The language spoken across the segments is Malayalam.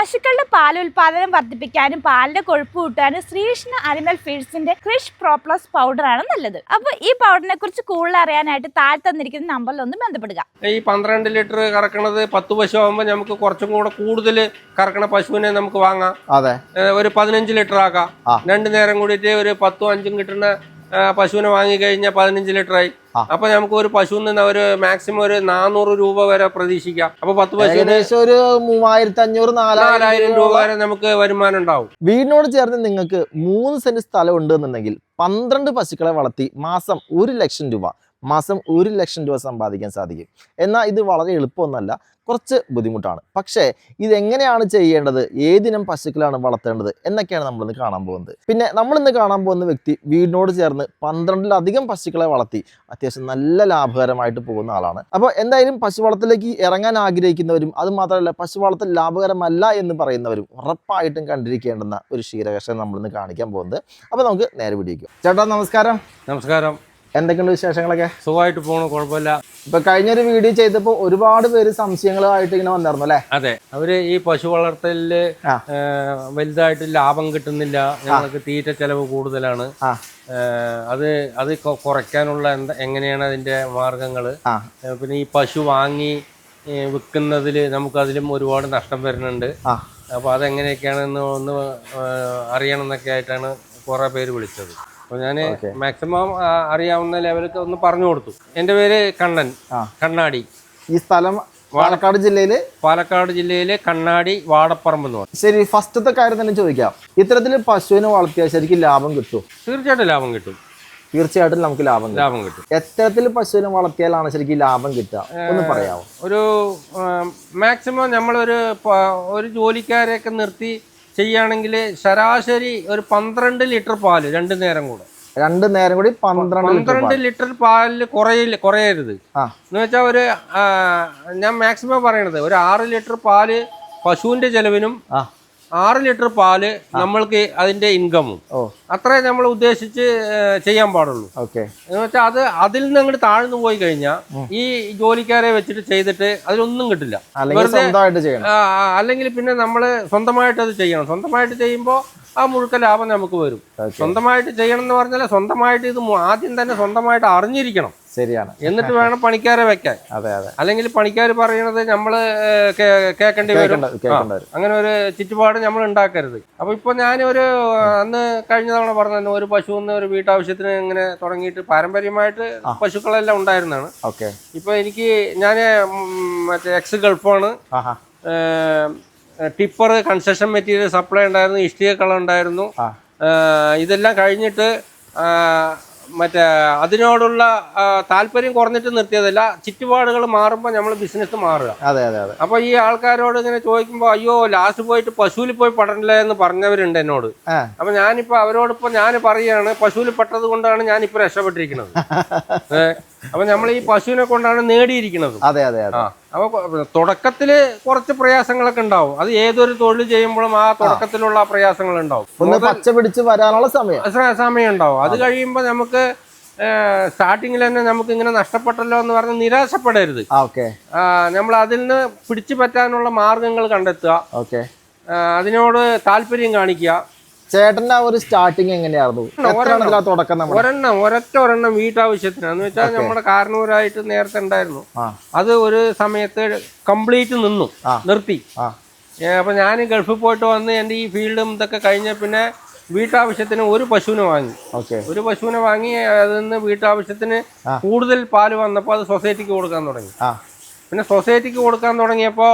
പശുക്കളുടെ പാൽ ഉൽപാദനം വർദ്ധിപ്പിക്കാനും പാലിന്റെ കൊഴുപ്പ് കൂട്ടാനും ശ്രീകൃഷ്ണ അനിമൽ ഫീഡ്സിന്റെ ക്രിഷ് പ്രോപ്ലസ് ആണ് നല്ലത്. അപ്പൊ ഈ പൗഡറിനെ കുറിച്ച് കൂടുതൽ അറിയാനായിട്ട് താഴെ തന്നിരിക്കുന്ന നമ്പറിൽ ഒന്ന് ബന്ധപ്പെടുക. ഈ പന്ത്രണ്ട് ലിറ്റർ കറക്കണത് പത്ത് പശു ആകുമ്പോൾ നമുക്ക് കുറച്ചും കൂടെ കൂടുതൽ കറക്കണ പശുവിനെ നമുക്ക് വാങ്ങാം. അതെ. ഒരു പതിനഞ്ച് ലിറ്റർ ആക്കാം. രണ്ടു നേരം കൂടിയിട്ട് ഒരു പത്തും അഞ്ചും കിട്ടുന്ന പശുവിനെ വാങ്ങിക്കഴിഞ്ഞാൽ പതിനഞ്ച് ലിറ്ററായി. അപ്പൊ നമുക്ക് ഒരു പശുവിൽ നിന്ന് ഒരു മാക്സിമം ഒരു നാനൂറ് രൂപ വരെ പ്രതീക്ഷിക്കാം. അപ്പൊ പത്ത് പശു ഏകദേശം ഒരു മൂവായിരത്തി അഞ്ഞൂറ് നാലായിരം രൂപ വരെ നമുക്ക് വരുമാനം ഉണ്ടാവും. വീടിനോട് ചേർന്ന് നിങ്ങൾക്ക് മൂന്ന് സെന്റ് സ്ഥലം ഉണ്ട് എന്നുണ്ടെങ്കിൽ പന്ത്രണ്ട് പശുക്കളെ വളർത്തി മാസം ഒരു ലക്ഷം രൂപ. മാസം ഒരു ലക്ഷം രൂപ സമ്പാദിക്കാൻ സാധിക്കും. എന്നാൽ ഇത് വളരെ എളുപ്പമൊന്നല്ല കുറച്ച് ബുദ്ധിമുട്ടാണ്. പക്ഷേ ഇതെങ്ങനെയാണ് ചെയ്യേണ്ടത്? ഏതിനം പശുക്കളാണ് വളർത്തേണ്ടത്? എന്നൊക്കെയാണ് നമ്മളിന്ന് കാണാൻ പോകുന്നത്. പിന്നെ നമ്മളിന്ന് കാണാൻ പോകുന്ന വ്യക്തി വീടിനോട് ചേർന്ന് പന്ത്രണ്ടിലധികം പശുക്കളെ വളർത്തി അത്യാവശ്യം നല്ല ലാഭകരമായിട്ട് പോകുന്ന ആളാണ്. അപ്പോൾ എന്തായാലും പശു വളർത്തലേക്ക് ഇറങ്ങാൻ ആഗ്രഹിക്കുന്നവരും അത് മാത്രമല്ല പശു വളർത്തൽ ലാഭകരമല്ല എന്ന് പറയുന്നവരും ഉറപ്പായിട്ടും കണ്ടിരിക്കേണ്ടുന്ന ഒരു ക്ഷീരകർഷകൻ നമ്മളിന്ന് കാണിക്കാൻ പോകുന്നത്. അപ്പോൾ നമുക്ക് നേരെ പിടിക്കും ചേട്ടാ നമസ്കാരം. നമസ്കാരം. എന്തൊക്കെയുണ്ട് വിശേഷങ്ങളൊക്കെ? സുഖമായിട്ട് പോണു കുഴപ്പമില്ല. ഇപ്പൊ കഴിഞ്ഞൊരു വീഡിയോ ചെയ്തപ്പോ ഒരുപാട് പേര് സംശയങ്ങളായിട്ട് ഇങ്ങനെ വന്നായിരുന്നു അല്ലേ? അതെ അവർ ഈ പശു വളർത്തലിൽ. വലുതായിട്ട് ലാഭം കിട്ടുന്നില്ല. ഞങ്ങൾക്ക് തീറ്റ ചെലവ് കൂടുതലാണ്. അത് അത് കുറയ്ക്കാനുള്ള എന്താ എങ്ങനെയാണ് അതിന്റെ മാർഗങ്ങൾ? പിന്നെ ഈ പശു വാങ്ങി നമുക്ക് അതിലും ഒരുപാട് നഷ്ടം വരുന്നുണ്ട്. അപ്പൊ അതെങ്ങനെയൊക്കെയാണെന്ന് ഒന്ന് അറിയണം എന്നൊക്കെ ആയിട്ടാണ് കുറെ പേര് വിളിച്ചത്. അപ്പോൾ ഞാൻ മാക്സിമം അറിയാവുന്ന ലെവലൊക്കെ ഒന്ന് പറഞ്ഞു കൊടുത്തു. എന്റെ പേര് കണ്ണൻ. കണ്ണാടി. ഈ സ്ഥലം പാലക്കാട് ജില്ലയിൽ? പാലക്കാട് ജില്ലയിലെ കണ്ണാടി വാടപ്പറമ്പ് എന്ന് പറയും. ശരി ഫസ്റ്റത്തെ കാര്യം തന്നെ ചോദിക്കാം. ഇത്തരത്തിൽ പശുവിനെ വളർത്തിയാൽ ശരിക്കും ലാഭം കിട്ടും തീർച്ചയായിട്ടും ലാഭം കിട്ടും. തീർച്ചയായിട്ടും നമുക്ക് ലാഭം ലാഭം കിട്ടും. എത്തരത്തിൽ പശുവിനെ വളർത്തിയാലാണ് ശരിക്കും ലാഭം കിട്ടുക? ഒന്ന് പറയാമോ ഒരു മാക്സിമം നമ്മളൊരു ഒരു ജോലിക്കാരെയൊക്കെ നിർത്തി ചെയ്യുകയാണെങ്കിൽ ശരാശരി ഒരു പന്ത്രണ്ട് ലിറ്റർ പാൽ രണ്ട് നേരം കൂടെ. രണ്ട് നേരം കൂടി പന്ത്രണ്ട് ലിറ്റർ പന്ത്രണ്ട് ലിറ്റർ പാലിൽ കുറയില്ല കുറയരുത്. എന്ന് വെച്ചാൽ ഒരു ഞാൻ മാക്സിമം പറയണത് ഒരു ആറ് ലിറ്റർ പാൽ പശുവിന്റെ ചെലവിനും ആറ് ലിറ്റർ പാൽ നമ്മൾക്ക് അതിന്റെ ഇൻകമും. അത്രേ നമ്മൾ ഉദ്ദേശിച്ച് ചെയ്യാൻ പാടുള്ളൂ. ഓക്കെ. എന്ന് വെച്ചാൽ അത് അതിൽ നിന്ന് അങ്ങോട്ട് താഴ്ന്നു പോയി കഴിഞ്ഞാൽ ഈ ജോലിക്കാരെ വെച്ചിട്ട് ചെയ്തിട്ട് അതിലൊന്നും കിട്ടില്ല. അല്ലെങ്കിൽ പിന്നെ നമ്മൾ സ്വന്തമായിട്ട് അത് ചെയ്യണം. സ്വന്തമായിട്ട് ചെയ്യുമ്പോൾ ആ മുഴുക്ക ലാഭം നമുക്ക് വരും. സ്വന്തമായിട്ട് ചെയ്യണം എന്ന് പറഞ്ഞാൽ സ്വന്തമായിട്ട് ഇത് ആദ്യം തന്നെ സ്വന്തമായിട്ട് അറിഞ്ഞിരിക്കണം. ശരിയാണ്. എന്നിട്ട് വേണം പണിക്കാരെ വെക്കാൻ. അതെ അതെ. അല്ലെങ്കിൽ പണിക്കാർ പറയണത് നമ്മൾ കേൾക്കേണ്ടി വരും. അങ്ങനെ ഒരു ചുറ്റുപാട് നമ്മൾ ഉണ്ടാക്കരുത്. അപ്പൊ ഇപ്പൊ ഞാനൊരു അന്ന് കഴിഞ്ഞ തവണ പറഞ്ഞു ഒരു പശുവിന് ഒരു വീട്ടാവശ്യത്തിന് ഇങ്ങനെ തുടങ്ങിയിട്ട് പാരമ്പര്യമായിട്ട് പശുക്കളെല്ലാം ഉണ്ടായിരുന്നാണ് ഓക്കെ. ഇപ്പൊ എനിക്ക് ഞാൻ മറ്റേ എക്സ് ഗൾഫാണ്. ടിപ്പർ കൺസ്ട്രക്ഷൻ മെറ്റീരിയൽ സപ്ലൈ ഉണ്ടായിരുന്നു ഇഷ്ടിക കളം ഉണ്ടായിരുന്നു. ഇതെല്ലാം കഴിഞ്ഞിട്ട് മറ്റേ അതിനോടുള്ള താല്പര്യം കുറഞ്ഞിട്ട് നിർത്തിയതല്ല ചുറ്റുപാടുകൾ മാറുമ്പോൾ നമ്മൾ ബിസിനസ് മാറുക. അതെ അതെ അതെ. അപ്പൊ ഈ ആൾക്കാരോട് ഇങ്ങനെ ചോദിക്കുമ്പോൾ അയ്യോ ലാസ്റ്റ് പോയിട്ട് പശുവിൽ പോയി പെടണ്ടേ എന്ന് പറഞ്ഞവരുണ്ട് എന്നോട്. അപ്പൊ ഞാനിപ്പോ അവരോടിപ്പോ ഞാൻ പറയാണ് പശുവിൽ പെട്ടത് കൊണ്ടാണ് ഞാനിപ്പോ രക്ഷപ്പെട്ടിരിക്കുന്നത്. അപ്പൊ നമ്മൾ ഈ പശുവിനെ കൊണ്ടാണ് നേടിയിരിക്കുന്നത്. അതെ അതെ അപ്പൊ തുടക്കത്തിൽ കുറച്ച് പ്രയാസങ്ങളൊക്കെ ഉണ്ടാവും. അത് ഏതൊരു തൊഴിൽ ചെയ്യുമ്പോഴും ആ തുടക്കത്തിലുള്ള പ്രയാസങ്ങൾ ഉണ്ടാവും ഒന്ന് പച്ച പിടിച്ച് വരാനുള്ള സമയം. സമയം ഉണ്ടാവും അത് കഴിയുമ്പോൾ നമുക്ക് സ്റ്റാർട്ടിങ്ങിൽ തന്നെ നമുക്ക് ഇങ്ങനെ നഷ്ടപ്പെട്ടല്ലോ എന്ന് പറഞ്ഞ് നിരാശപ്പെടരുത്. നമ്മൾ അതിൽ നിന്ന് പിടിച്ചു പറ്റാനുള്ള മാർഗങ്ങൾ കണ്ടെത്തുക. ഓക്കെ. അതിനോട് താല്പര്യം കാണിക്കുക. ചേട്ടന്റെ ആ ഒരു സ്റ്റാർട്ടിങ് എങ്ങനെയായിരുന്നു? തുടക്കം നമ്മൾ ഒരെണ്ണം ഒരൊറ്റ ഒരെണ്ണം വീട്ടാവശ്യത്തിന് എന്ന് വെച്ചാൽ നമ്മുടെ കാരണവരായിട്ട് നേരത്തെ ഉണ്ടായിരുന്നു. അത് ഒരു സമയത്ത് കംപ്ലീറ്റ് നിന്നു നിർത്തി. അപ്പൊ ഞാൻ ഗൾഫിൽ പോയിട്ട് വന്ന് എന്റെ ഈ ഫീൽഡും ഇതൊക്കെ കഴിഞ്ഞ പിന്നെ വീട്ടാവശ്യത്തിന് ഒരു പശുവിനെ വാങ്ങി. ഒരു പശുവിനെ വാങ്ങി അതിൽ നിന്ന് വീട്ടാവശ്യത്തിന് കൂടുതൽ പാൽ വന്നപ്പോൾ അത് സൊസൈറ്റിക്ക് കൊടുക്കാൻ തുടങ്ങി. പിന്നെ സൊസൈറ്റിക്ക് കൊടുക്കാൻ തുടങ്ങിയപ്പോൾ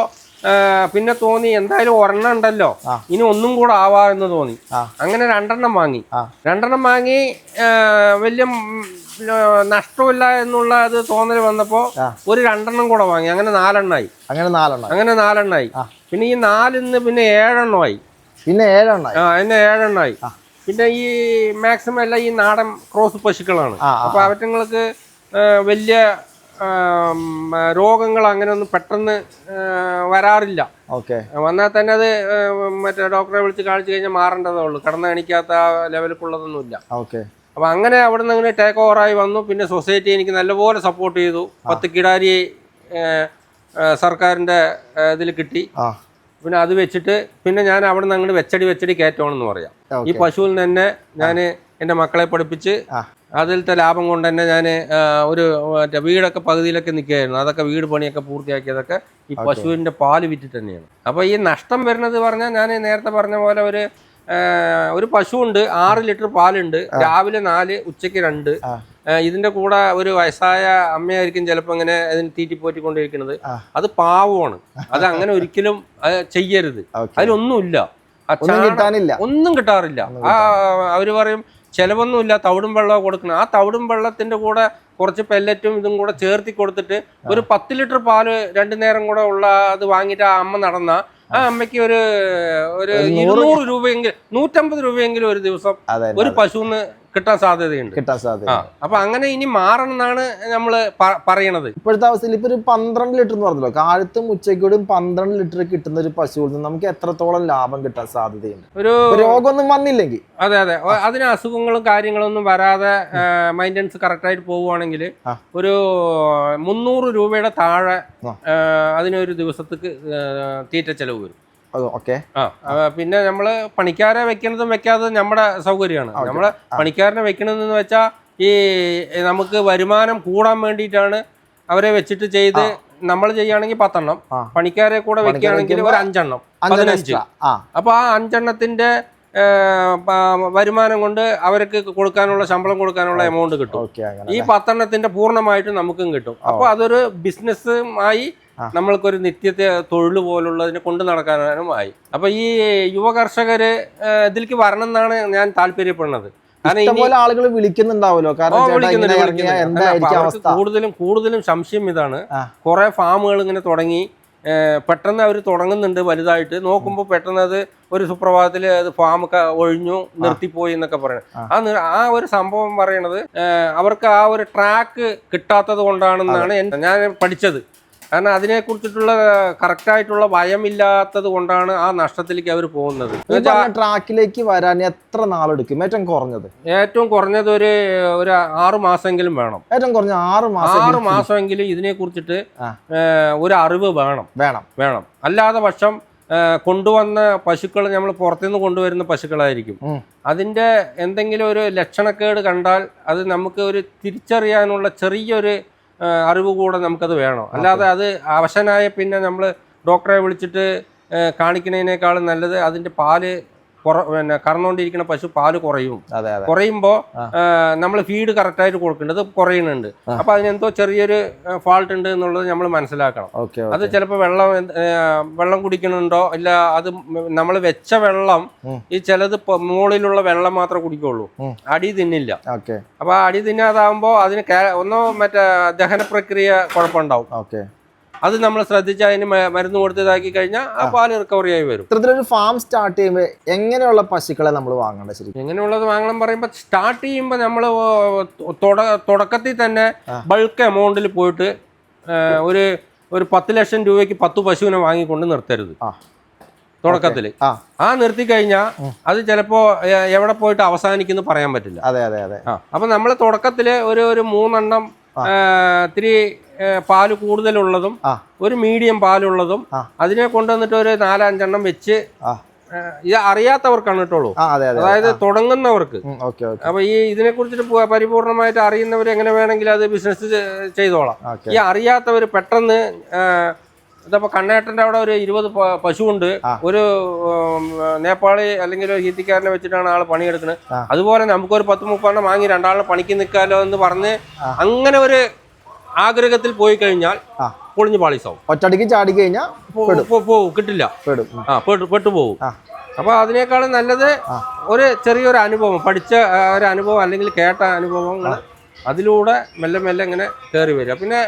പിന്നെ തോന്നി എന്തായാലും ഒരെണ്ണം ഉണ്ടല്ലോ. ഇനി ഒന്നും കൂടെ ആവാ എന്ന് തോന്നി അങ്ങനെ രണ്ടെണ്ണം വാങ്ങി. രണ്ടെണ്ണം വാങ്ങി വലിയ നഷ്ടമില്ല എന്നുള്ള അത് തോന്നൽ വന്നപ്പോ ഒരു രണ്ടെണ്ണം കൂടെ വാങ്ങി. അങ്ങനെ നാലെണ്ണായി. അങ്ങനെ നാലെണ്ണം അങ്ങനെ നാലെണ്ണായി. പിന്നെ ഈ നാലിന്ന് പിന്നെ ഏഴെണ്ണമായി. പിന്നെ ഏഴെണ്ണായി. ആ എന്നെ ഏഴെണ്ണമായി പിന്നെ ഈ മാക്സിമം എല്ലാം ഈ നാടൻ ക്രോസ് പശുക്കളാണ്. അപ്പൊ അവറ്റങ്ങൾക്ക് വലിയ രോഗങ്ങൾ അങ്ങനെ ഒന്നും പെട്ടെന്ന് വരാറില്ല. ഓക്കെ. വന്നാൽ തന്നെ അത് മറ്റേ ഡോക്ടറെ വിളിച്ച് കാണിച്ചു കഴിഞ്ഞാൽ മാറേണ്ടതേ ഉള്ളൂ. കടന്നു ആ ലെവലിലുള്ളതൊന്നുമില്ല ഓക്കെ. അപ്പൊ അങ്ങനെ അവിടെ നിന്ന് അങ്ങനെ ടേക്ക് ഓവറായി വന്നു. പിന്നെ സൊസൈറ്റി എനിക്ക് നല്ലപോലെ സപ്പോർട്ട് ചെയ്തു. പത്ത് കിടാരി സർക്കാരിന്റെ ഇതിൽ കിട്ടി. പിന്നെ അത് വെച്ചിട്ട് പിന്നെ ഞാൻ അവിടെ നിന്ന് അങ്ങോട്ട് വെച്ചടി വെച്ചടി കയറ്റണമെന്ന് പറയാം. ഈ പശുവിൽ നിന്ന് തന്നെ ഞാൻ എന്റെ മക്കളെ പഠിപ്പിച്ച്. അതിലത്തെ ലാഭം കൊണ്ട് തന്നെ ഞാൻ ഒരു മറ്റേ വീടൊക്കെ പകുതിയിലൊക്കെ നിൽക്കുകയായിരുന്നു. അതൊക്കെ വീട് പണിയൊക്കെ പൂർത്തിയാക്കിയതൊക്കെ ഈ. പശുവിന്റെ പാൽ വിറ്റിട്ട് തന്നെയാണ്. അപ്പോൾ ഈ നഷ്ടം വരുന്നത് പറഞ്ഞാൽ ഞാൻ നേരത്തെ പറഞ്ഞ പോലെ ഒരു ഒരു പശുവുണ്ട് ആറ് ലിറ്റർ പാലുണ്ട് രാവിലെ നാല് ഉച്ചയ്ക്ക് രണ്ട്. ഇതിന്റെ കൂടെ ഒരു വയസ്സായ അമ്മയായിരിക്കും ചിലപ്പോൾ ഇങ്ങനെ അതിന് തീറ്റിപ്പോറ്റിക്കൊണ്ടിരിക്കുന്നത് കൊണ്ടിരിക്കുന്നത് അത് പാവമാണ്. അത് അങ്ങനെ ഒരിക്കലും ചെയ്യരുത്. അതിലൊന്നുമില്ല. ഒന്നും കിട്ടാറില്ല. ആ അവർ പറയും ചെലവൊന്നുമില്ല തവിടും വെള്ളമോ കൊടുക്കണം. ആ തവിടും വെള്ളത്തിന്റെ കൂടെ കുറച്ച് പെല്ലറ്റും ഇതും കൂടെ ചേർത്തി കൊടുത്തിട്ട് ഒരു പത്ത് ലിറ്റർ പാൽ രണ്ടു നേരം കൂടെ ഉള്ള അത് വാങ്ങിയിട്ട് ആ അമ്മ നടന്ന. ആ അമ്മയ്ക്ക് ഒരു ഒരു ഒരു നൂറ് ഇരുന്നൂറ് രൂപയെങ്കിലും നൂറ്റമ്പത് രൂപയെങ്കിലും ഒരു ദിവസം ഒരു പശുവിന് കിട്ടാൻ സാധ്യതയുണ്ട്. കിട്ടാൻ സാധ്യത. അപ്പൊ അങ്ങനെ ഇനി മാറണം എന്നാണ് നമ്മൾ പ- പറയണത്. ഇപ്പോഴത്തെ അവസ്ഥയിൽ ഇപ്പൊ ഒരു പന്ത്രണ്ട് ലിറ്റർ എന്ന് പറഞ്ഞല്ലോ കാലത്തും ഉച്ചയ്ക്കൂടും പന്ത്രണ്ട് ലിറ്റർ കിട്ടുന്ന ഒരു പശുവിൽ നിന്ന് നമുക്ക് എത്രത്തോളം ലാഭം കിട്ടാൻ സാധ്യതയുണ്ട്? ഒരു രോഗമൊന്നും വന്നില്ലെങ്കിൽ. അതെ അതെ. അതിന് അസുഖങ്ങളും കാര്യങ്ങളൊന്നും വരാതെ മെയിന്റെനൻസ് കറക്റ്റായിട്ട് പോവുകയാണെങ്കിൽ. ഒരു മുന്നൂറ് രൂപയുടെ താഴെ അതിനൊരു ദിവസത്തേക്ക് തീറ്റ ചെലവ് വരും. ഓക്കെ. പിന്നെ നമ്മൾ പണിക്കാരെ വെക്കണതും വെക്കാതെ നമ്മുടെ സൗകര്യമാണ്. നമ്മൾ നമ്മൾ പണിക്കാരനെ വെക്കണതെന്ന് വെച്ചാൽ ഈ നമുക്ക് വരുമാനം കൂടാൻ വേണ്ടിയിട്ടാണ് അവരെ വെച്ചിട്ട് ചെയ്ത് നമ്മൾ ചെയ്യുകയാണെങ്കിൽ പത്തെണ്ണം. പണിക്കാരെ കൂടെ വെക്കുകയാണെങ്കിൽ ഒരു അഞ്ചെണ്ണം പതിനഞ്ച്. അപ്പൊ ആ അഞ്ചെണ്ണത്തിന്റെ വരുമാനം കൊണ്ട് അവർക്ക് കൊടുക്കാനുള്ള ശമ്പളം കൊടുക്കാനുള്ള എമൗണ്ട് കിട്ടും. ഈ പത്തെണ്ണത്തിന്റെ പൂർണമായിട്ട് നമുക്കും കിട്ടും. അപ്പൊ അതൊരു ബിസിനസ്സുമായി. നമ്മൾക്കൊരു നിത്യത്തെ തൊഴിൽ പോലുള്ളതിനെ കൊണ്ടു നടക്കാനും ആയി. അപ്പൊ ഈ യുവ കർഷകര് ഇതിലേക്ക് വരണം എന്നാണ് ഞാൻ താല്പര്യപ്പെടുന്നത്. കാരണം ആളുകൾ വിളിക്കുന്നുണ്ടാവല്ലോ കാരണം കൂടുതലും കൂടുതലും സംശയം ഇതാണ്. കുറെ ഫാമുകൾ ഇങ്ങനെ തുടങ്ങി പെട്ടെന്ന് അവർ തുടങ്ങുന്നുണ്ട് വലുതായിട്ട്. നോക്കുമ്പോൾ പെട്ടെന്ന് അത് ഒരു സുപ്രഭാതത്തിൽ അത് ഫാം ഒക്കെ ഒഴിഞ്ഞു നിർത്തിപ്പോയി എന്നൊക്കെ പറയുന്നത് ആ. ആ ഒരു സംഭവം പറയണത് അവർക്ക് ആ ഒരു ട്രാക്ക് കിട്ടാത്തത് കൊണ്ടാണെന്നാണ് ഞാൻ പഠിച്ചത്. കാരണം അതിനെക്കുറിച്ചിട്ടുള്ള കറക്റ്റായിട്ടുള്ള ഭയമില്ലാത്തത് കൊണ്ടാണ് ആ നഷ്ടത്തിലേക്ക് അവർ പോകുന്നത്. ട്രാക്കിലേക്ക് വരാൻ എത്ര നാളെടുക്കും? ഏറ്റവും കുറഞ്ഞത്? ഏറ്റവും കുറഞ്ഞത് ഒരു ഒരു ആറു മാസമെങ്കിലും വേണം. ഏറ്റവും കുറഞ്ഞ ആറ് മാസം ആറു മാസമെങ്കിലും ഇതിനെ കുറിച്ചിട്ട് ഒരു അറിവ് വേണം. വേണം. വേണം. അല്ലാതെ പക്ഷം കൊണ്ടുവന്ന പശുക്കൾ നമ്മൾ പുറത്തുനിന്ന് കൊണ്ടുവരുന്ന പശുക്കളായിരിക്കും. അതിന്റെ എന്തെങ്കിലും ഒരു ലക്ഷണക്കേട് കണ്ടാൽ അത് നമുക്ക് ഒരു തിരിച്ചറിയാനുള്ള ചെറിയൊരു അറിവ് കൂടെ നമുക്കത് വേണം? അല്ലാതെ അത് അവശനായ പിന്നെ നമ്മൾ ഡോക്ടറെ വിളിച്ചിട്ട് കാണിക്കുന്നതിനേക്കാളും നല്ലത് അതിന്റെ പാൽ പിന്നെ കറന്നുകൊണ്ടിരിക്കുന്ന പശു പാൽ കുറയും. കുറയുമ്പോ കുറയുമ്പോൾ. നമ്മൾ ഫീഡ് കറക്റ്റായിട്ട് കൊടുക്കേണ്ടത് കുറയുന്നുണ്ട്. അപ്പൊ അതിനെന്തോ ചെറിയൊരു ഫാൾട്ട് ഉണ്ട് എന്നുള്ളത് നമ്മൾ മനസ്സിലാക്കണം. അത് ചിലപ്പോൾ വെള്ളം വെള്ളം കുടിക്കണുണ്ടോ ഇല്ല അത് നമ്മൾ വെച്ച വെള്ളം. ഈ ചിലത് മുകളിലുള്ള വെള്ളം മാത്രമേ കുടിക്കുള്ളൂ. അടി തിന്നില്ല. അപ്പൊ അടി തിന്നാതാവുമ്പോ അതിന് ഒന്നോ മറ്റേ ദഹന പ്രക്രിയ കുഴപ്പമുണ്ടാവും അത് നമ്മൾ ശ്രദ്ധിച്ച് അതിന് മരുന്ന് കൊടുത്ത് ഇതാക്കി കഴിഞ്ഞാൽ ആ. പാൽ റിക്കവറി ആയി വരും. ഇത്തരത്തിലൊരു ഫാം സ്റ്റാർട്ട് ചെയ്യുമ്പോൾ എങ്ങനെയുള്ള പശുക്കളെ നമ്മൾ വാങ്ങേണ്ടത് ശരിക്കും? എങ്ങനെയുള്ളത് വാങ്ങണം പറയുമ്പോൾ സ്റ്റാർട്ട് ചെയ്യുമ്പോൾ നമ്മൾ തുടക്കത്തിൽ തന്നെ ബൾക്ക് എമൗണ്ടിൽ പോയിട്ട് ഒരു ഒരു പത്ത് ലക്ഷം രൂപയ്ക്ക് പത്ത് പശുവിനെ വാങ്ങിക്കൊണ്ട് നിർത്തരുത്. തുടക്കത്തിൽ ആ. നിർത്തി കഴിഞ്ഞാൽ അത് ചിലപ്പോ എവിടെ പോയിട്ട് അവസാനിക്കുന്നു പറയാൻ പറ്റില്ല. അതെ അതെ അതെ. അപ്പൊ നമ്മൾ തുടക്കത്തിൽ ഒരു ഒരു മൂന്നെണ്ണം ഇത്തിരി പാൽ കൂടുതലുള്ളതും ഒരു മീഡിയം പാലുള്ളതും. അതിനെ കൊണ്ടുവന്നിട്ട് ഒരു നാലഞ്ചെണ്ണം വെച്ച് ഇത് അറിയാത്തവർക്കാണ് കേട്ടോളൂ. അതെ അതെ അതായത് തുടങ്ങുന്നവർക്ക്. അപ്പൊ ഈ ഇതിനെ കുറിച്ചിട്ട് പരിപൂർണമായിട്ട് അറിയുന്നവർ എങ്ങനെ വേണമെങ്കിലും അത് ബിസിനസ് ചെയ്തോളാം. ഈ അറിയാത്തവർ പെട്ടെന്ന് ഇതപ്പോ കണ്ണേട്ടന്റെ അവിടെ ഒരു ഇരുപത് പശുവുണ്ട്. ഒരു നേപ്പാളി അല്ലെങ്കിൽ ഒരു ഹിന്ദിക്കാരനെ വെച്ചിട്ടാണ് ആൾ പണിയെടുക്കുന്നത്. അതുപോലെ അതുപോലെ നമുക്കൊരു പത്ത് മുപ്പതെണ്ണം വാങ്ങി രണ്ടാളിനെ പണിക്ക് നിൽക്കാലോ എന്ന് പറഞ്ഞ് അങ്ങനെ ഒരു ആഗ്രഹത്തിൽ പോയി കഴിഞ്ഞാൽ പൊളിഞ്ഞു പാളിസാവും. ഒറ്റടിക്ക് ചാടി കഴിഞ്ഞാൽ പോവും കിട്ടില്ല. ആ പെട്ടു പെട്ടുപോകും. അപ്പൊ അതിനേക്കാളും നല്ലത് ഒരു ചെറിയൊരു അനുഭവം പഠിച്ച ഒരു അനുഭവം അല്ലെങ്കിൽ കേട്ട അനുഭവങ്ങൾ അതിലൂടെ മെല്ലെ മെല്ലെ ഇങ്ങനെ കയറി വരിക. പിന്നെ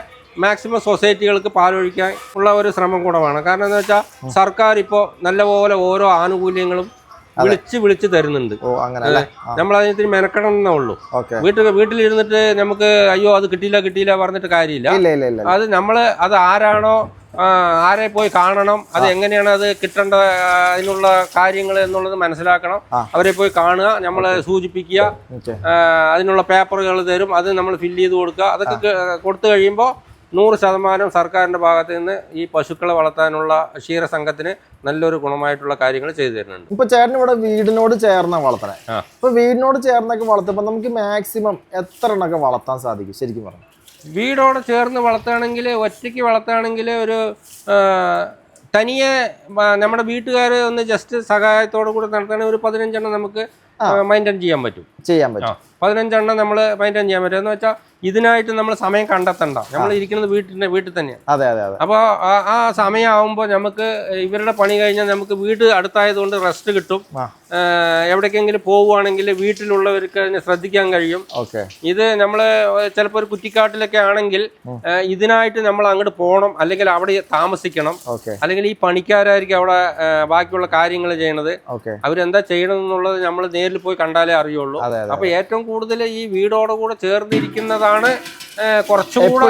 മാക്സിമം സൊസൈറ്റികൾക്ക് പാലൊഴിക്കാൻ ഉള്ള ഒരു ശ്രമം കൂടെ വേണം കാരണം എന്താ വെച്ചാൽ സർക്കാർ ഇപ്പോൾ നല്ലപോലെ ഓരോ ആനുകൂല്യങ്ങളും വിളിച്ച് വിളിച്ച് തരുന്നുണ്ട്. നമ്മൾ അതിന് മെനക്കെടണം എന്നേ ഉള്ളൂ. വീട്ടിൽ വീട്ടിലിരുന്നിട്ട് നമുക്ക് അയ്യോ അത് കിട്ടിയില്ല കിട്ടിയില്ല പറഞ്ഞിട്ട് കാര്യമില്ല. അത് നമ്മൾ അത് ആരാണോ ആരെ പോയി കാണണം അത് എങ്ങനെയാണ് അത് കിട്ടേണ്ട അതിനുള്ള കാര്യങ്ങൾ എന്നുള്ളത് മനസ്സിലാക്കണം. അവരെ പോയി കാണുക നമ്മളെ സൂചിപ്പിക്കുക അതിനുള്ള പേപ്പറുകൾ തരും അത് നമ്മൾ ഫില്ല് ചെയ്ത് കൊടുക്കുക അതൊക്കെ കൊടുത്തു കഴിയുമ്പോൾ നൂറ് ശതമാനം സർക്കാരിന്റെ ഭാഗത്ത് നിന്ന് ഈ പശുക്കളെ വളർത്താനുള്ള ക്ഷീരസംഘത്തിന് നല്ലൊരു ഗുണമായിട്ടുള്ള കാര്യങ്ങൾ ചെയ്തു തരുന്നുണ്ട്. ഇപ്പൊ ചേട്ടൻ ഇവിടെ വീടിനോട് ചേർന്ന വളർത്തണേ. ഇപ്പൊ വീടിനോട് ചേർന്നൊക്കെ വളർത്തുമ്പോൾ നമുക്ക് മാക്സിമം എത്ര എണ്ണൊക്കെ വളർത്താൻ സാധിക്കും? ശരിക്കും പറഞ്ഞു. വീടോട് ചേർന്ന് വളർത്തുകയാണെങ്കിൽ ഒറ്റയ്ക്ക് വളർത്തുകയാണെങ്കിൽ ഒരു തനിയെ നമ്മുടെ വീട്ടുകാർ ഒന്ന് ജസ്റ്റ് സഹായത്തോടു കൂടി നടത്തുകയാണെങ്കിൽ ഒരു പതിനഞ്ചെണ്ണം നമുക്ക് മെയിന്റെയിൻ ചെയ്യാൻ പറ്റും. ചെയ്യാൻ പറ്റും. പതിനഞ്ചെണ്ണം നമ്മൾ മെയിന്റെയിൻ ചെയ്യാൻ പറ്റും. എന്ന് വെച്ചാൽ ഇതിനായിട്ട് നമ്മൾ സമയം കണ്ടെത്തണ്ട. നമ്മൾ ഇരിക്കുന്നത് വീട്ടിന്റെ വീട്ടിൽ തന്നെയാണ് അതെ അതെ അതെ. അപ്പോൾ ആ സമയമാകുമ്പോൾ നമുക്ക് ഇവരുടെ പണി കഴിഞ്ഞാൽ നമുക്ക് വീട് അടുത്തായതുകൊണ്ട് റെസ്റ്റ് കിട്ടും. എവിടേക്കെങ്കിലും പോവുകയാണെങ്കിൽ വീട്ടിലുള്ളവർക്ക് അതിനെ ശ്രദ്ധിക്കാൻ കഴിയും. ഓക്കെ. ഇത് നമ്മൾ ചിലപ്പോൾ ഒരു കുറ്റിക്കാട്ടിലൊക്കെ ആണെങ്കിൽ ഇതിനായിട്ട് നമ്മൾ അങ്ങോട്ട് പോകണം. അല്ലെങ്കിൽ അവിടെ താമസിക്കണം. ഓക്കെ. അല്ലെങ്കിൽ ഈ പണിക്കാരായിരിക്കും അവിടെ ബാക്കിയുള്ള കാര്യങ്ങൾ ചെയ്യണത്. ഓക്കെ. അവരെന്താ ചെയ്യണമെന്നുള്ളത് നമ്മൾ നേരിൽ പോയി കണ്ടാലേ അറിയുള്ളൂ. അപ്പൊ ഏറ്റവും കൂടുതൽ ഈ വീടോട് കൂടെ ചേർന്നിരിക്കുന്നതാണ് കുറച്ചുകൂടെ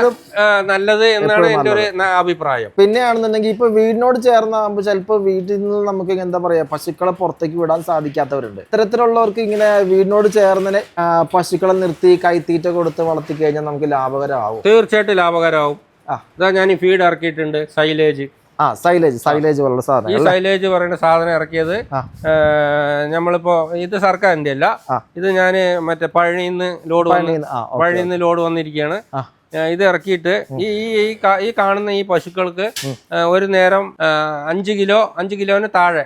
നല്ലത് എന്നാണ് എന്റെ ഒരു അഭിപ്രായം. പിന്നെയാണെന്നുണ്ടെങ്കിൽ ഇപ്പൊ വീടിനോട് ചേർന്നാകുമ്പോൾ ചിലപ്പോൾ വീട്ടിൽ നിന്ന് നമുക്ക് എന്താ പറയാ പശുക്കളെ പുറത്തേക്ക് വിടാൻ സാധിക്കാത്തവരുണ്ട്. ഇത്തരത്തിലുള്ളവർക്ക് ഇങ്ങനെ വീടിനോട് ചേർന്ന് പശുക്കളെ നിർത്തി കൈത്തീറ്റ കൊടുത്ത് വളർത്തി കഴിഞ്ഞാൽ നമുക്ക് ലാഭകരമാവും. തീർച്ചയായിട്ടും ലാഭകരമാവും. ഇതാ ഞാൻ ഈ ഫീഡ് ഇറക്കിയിട്ടുണ്ട് സൈലേജ് ആ സൈലേജ് സൈലേജ് പോലുള്ള ഈ സാധനങ്ങൾ സൈലേജ് പറയുന്ന സാധനം ഇറക്കിയത് നമ്മളിപ്പോ ഇത് സർക്കാരിന്റെ അല്ല ഇത് ഞാൻ മറ്റേ പഴനിന്ന് ലോഡ് പഴനിന്ന് ലോഡ് വന്നിരിക്കുകയാണ് ഇത് ഇറക്കിയിട്ട് ഈ ഈ- ഈ കാണുന്ന ഈ പശുക്കൾക്ക് ഒരു നേരം അഞ്ചു കിലോ അഞ്ച് കിലോന് താഴെ.